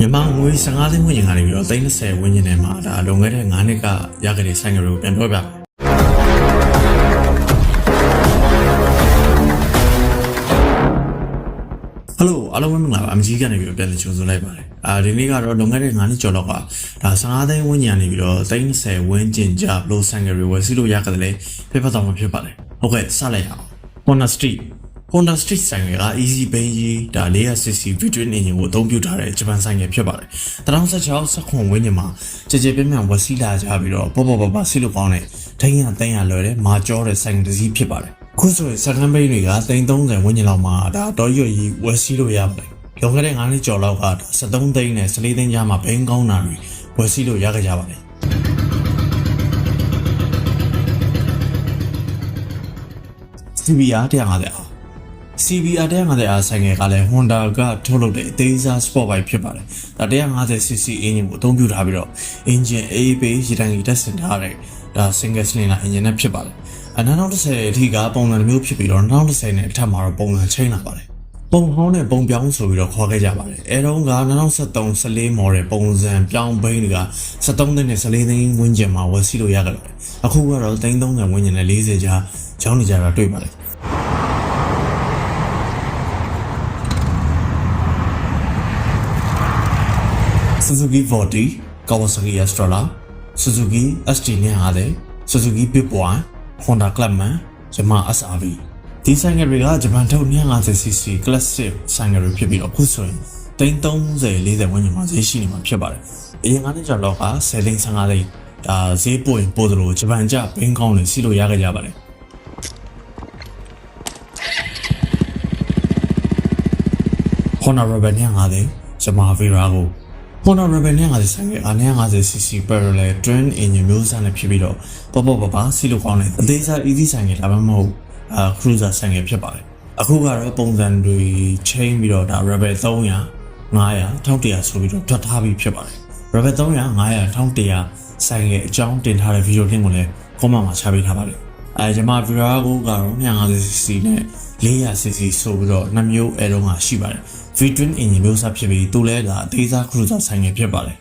မြန်မာငွေ15သိန်းဝန်းကျင်ကနေပြီးတော့30ဝန်းကျင်ထဲမှာဒါလွန်ခဲ့တဲ့9နှစ်ကရခဲ့တဲ့ဆိုင်ကလေးကိုပြန်ပြောပြမယ်ဟယ်လိုအားလုံးပဲမင်္ဂလာပါအမကြီးကနေပြီးတော့ပြန်လည်ကြိုဆိုလိုက်ပါတယ်အာဒီနေ့ကတော့လွန်ခဲ့တဲ့9နှစ်ကျော်လောက်ကဒါ15သိန်းဝန်းကျင်ကနေပြီးတော့30ဝန်းကျင်ကြဘလို့ဆိုင်ကလေးဝယ်စီလို့ရခဲ့တယ်လေပြဖတ်တော့မှာဖြစ်ပါတယ်ဟုတ်ကဲ့စလိုက်ရအောင် Honda Street Honda Street ဆိုင်က Easy Bay ကြီးဒါ 400cc V-twin engine ကိုအသုံးပြုထားတဲ့ဂျပန်ဆိုင်ကဖြစ်ပါတယ်။2016 19ဝန်းကျင်မှာကြည်ကြည်ပြင်းပြင်းဝစီလာကြပြီးတော့ပေါ်ပေါ်ပါပါဆီလို့ကောင်းတဲ့ထိုင်းရတန်းရလွယ်တဲ့မာကျောတဲ့ဆိုင်တစ်စီးဖြစ်ပါတယ်။ခုဆိုရင် second bay တွေက330ဝန်းကျင်လောက်မှာဒါတော့ရွရီဝစီလို့ရပါတယ်။လွန်ခဲ့တဲ့9နှစ်ကျော်လောက်က73သိန်းနဲ့14သိန်းကြားမှာဘိန်းကောင်းတာတွေဝစီလို့ရခဲ့ကြပါတယ်။ CBR 150အား CBR 150အားဆိုင်ငယ်ကလည်း Honda ကထုတ်လုပ်တဲ့အသေးစား sport bike ဖြစ်ပါတယ်။ဒါ 150cc engine ကိုအသုံးပြုထားပြီးတော့ engine AB ရေတံကြီးတက်ဆင်ထားတဲ့ဒါ single cylinder engine နဲ့ဖြစ်ပါတယ်။အ2010အထိကပုံစံတစ်မျိုးဖြစ်ပြီးတော့2010နဲ့အထက်မှာတော့ပုံစံချိန်လာပါတယ်။ပုံဟောင်းနဲ့ပုံပြောင်းဆိုပြီးတော့ခေါ်ခဲ့ကြပါတယ်။အဲတုန်းက2013 14 model ပုံစံပြောင်းဘိန်းတွေက73သိန်းနဲ့14သိန်းဝန်းကျင်မှာဝယ်စီလို့ရကြတယ်။အခုကတော့330ဝန်းကျင်နဲ့40ကြားကျောင်းနေကြတာတွေ့ပါတယ်။ Suzuki 40 Kawasaki Astrola Suzuki ST950 Suzuki Pipone Honda Clubman Yamaha SRV ဒီဆိုင်ငယ်တွေကဂျပန်ထုတ် 250cc classic ဆိုင်ငယ်တွေဖြစ်ပြီးတော့အခုဆိုရင်330 40ဝန်းကျင်မှာဈေးရှိနေမှာဖြစ်ပါတယ်။အရင်ကနေ့ကျော်တော့က10သိန်း15သိန်းဒါဈေးပို့ရင်ပို့သလိုဂျပန်ကျဘင်းကောင်းတွေစီလို့ရခဲ့ကြပါတယ်။ Honda Rebel 250 Yamaha Virago Honda Rebel 250ဆိုင်က 950cc parallel twin engine မျိုးစားနဲ့ဖြစ်ပြီးတော့ပပပပစီလိုကောင်းတဲ့အသေးစား easy ဆိုင်ကဒါမှမဟုတ်အာ cruiser ဆိုင်ကဖြစ်ပါတယ်အခုကတော့ပုံစံတွေချိန်ပြီးတော့ဒါ Rebel 300 900 1100ဆိုပြီးတော့တွတ်ထားပြီးဖြစ်ပါတယ် Rebel 300 900 1100ဆိုင်ကအကြောင်းတင်ထားတဲ့ဗီဒီယိုလင့်ကိုလည်း comment မှာချပေးထားပါတယ် အဲကျွန်မ Virago ကတော့ 250cc နဲ့ 400cc ဆိုပြီးတော့နှစ်မျိုးအဲတုန်းကရှိပါတယ် V-twin engine မျိုးစားဖြစ်ပြီးသူလည်းကအသေးစား cruiser ဆိုင်ငယ်ဖြစ်ပါတယ်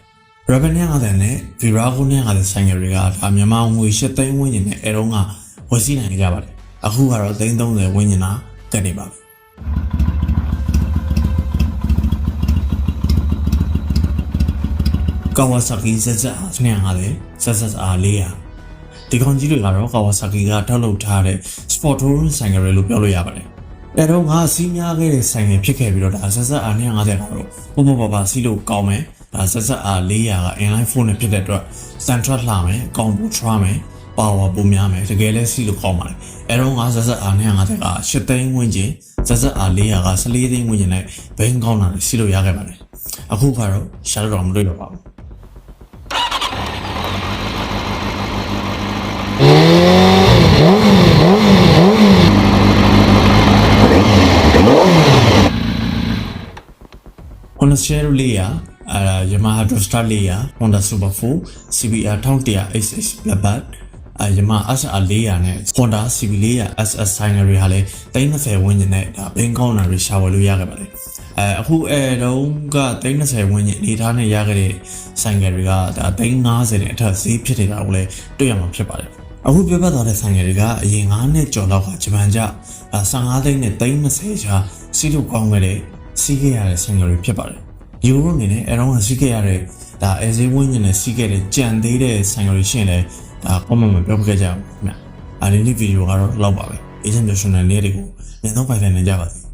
Rebel 950နဲ့ Virago 950ဆိုင်ငယ်တွေကဒါမြန်မာငွေ8သိန်းဝန်းကျင်နဲ့အဲတုန်းကဝယ်စီးနိုင်ကြပါတယ်အခုကတော့330ဝန်းကျင်သာတက်နေပါပြီ Kawasaki ZZR 250 ZZR 400 ဒီကောင်ကြီးတွေကတော့ Kawasaki ကထုတ်လုပ်ထားတဲ့ Sport Touring ဆိုင်ကယ်တွေလို့ပြောလို့ရပါတယ်။အဲတော့ငါစီးများခဲ့တဲ့ဆိုင်ကယ်ဖြစ်ခဲ့ပြီးတော့ဒါ ZZR 250ကတော့ပပပပစီးလို့ကောင်းမယ်။ဒါ ZZR 400က inline 4နဲ့ဖြစ်တဲ့အတွက် central လှမယ်။ကောင်းဖို့ try မယ်။ power ပုံများမယ်။တကယ်လဲစီးလို့ကောင်းပါတယ်။အဲတော့ငါ ZZR 250က8သိန်းဝန်းကျင် ZZR 400က14သိန်းဝန်းကျင်နဲ့ဘိန်းကောင်းတာစီးလို့ရခဲ့ပါတယ်။အခုကတော့ရှာတော့မတွေ့တော့ပါဘူး။ Honda Share 400အာ Yamaha Dragster 400 Honda Super 4 CBR 1100 XX Blackbird အာ Yamaha SR 400နဲ့ Honda CB 400 SS ဆိုင်ငယ်တွေဟာလည်း30ဝန်းကျင်နဲ့ဒါဘင်းကောင်းတာတွေရှာဝယ်လို့ရခဲ့ပါတယ်အဲအခုအဲတုန်းက30ဝန်းကျင်အနေထားနဲ့ရခဲ့တဲ့ဆိုင်ငယ်တွေကဒါ350နဲ့အထက်ဈေးဖြစ်နေတာကိုလည်းတွေ့ရမှာဖြစ်ပါတယ်အခုပြပတ်သွားတဲ့ဆိုင်ငယ်တွေကအရင်9နှစ်ကျော်လောက်ကဂျပန်ကျ15သိန်းနဲ့30ချာစီးလို့ကောင်းခဲ့တဲ့ စီးခဲ့ရတဲ့ဆိုင်ငယ်တွေဖြစ်ပါတယ်ယူရိုအနေနဲ့အရောင်းကစီးခဲ့ရတဲ့ဒါအဲဈေးဝန်းကျင်နဲ့စီးခဲ့တဲ့ကြံသေးတဲ့ဆိုင်ငယ်တွေရှင်းလဲဒါ comment မှာပြောပြခဲ့ကြအောင်ခင်ဗျ။အဲဒီနေ့ဗီဒီယိုကတော့လောက်ပါပဲ။ agent national လေးတွေကိုမြန်ဆုံးပိုင်ဆိုင်နိုင်ကြပါစေ